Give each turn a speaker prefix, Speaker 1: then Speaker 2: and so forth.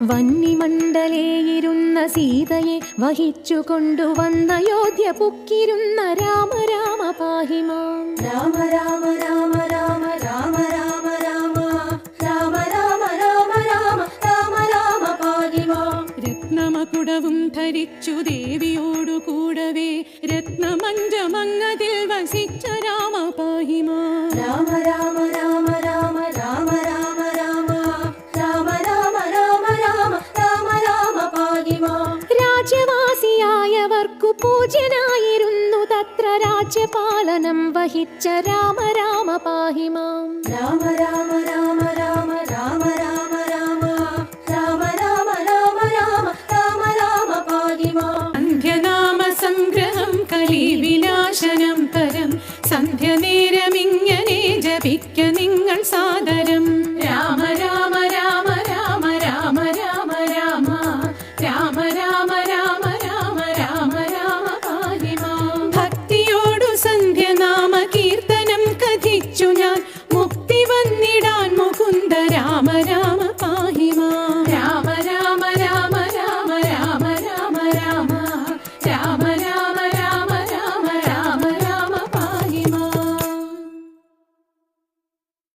Speaker 1: വന്നിമണ്ഡലേയിരുന്ന സീതയെ വഹിച്ചു കൊണ്ടുവന്ന യോധ്യ പുക്കിരുന്ന രാമ രാമ പാഹിമാം
Speaker 2: രാമ രാമ രാമ രാമ രാമ രാമ രാമ രാമ രാമ രാമ രാമ രാമ രാമ പാകിമാം
Speaker 1: രത്നമകുടവും ധരിച്ചു ദേവിയോടു കൂടവേ രത്നമഞ്ചമങ്ങതിൽ വസിച്ച രാമ പാഹിമാം
Speaker 2: രാമ രാമ രാജ്യവാസിയായവർക്കു പൂജ്യനായിരുന്നു തത്ര രാജ്യപാലനം വഹിച്ച രാമ രാമ പാഹിമാം രാമ രാമ രാമ രാമ രാമ രാമ രാമ രാമ രാമ രാമ
Speaker 1: രാമ രാമ രാമ പാഹിമാം സന്ധ്യനാമ സംഗ്രഹം കലി വിനാശനം
Speaker 2: പരം സന്ധ്യനേരമിങ്ങനെ ജപിക്ക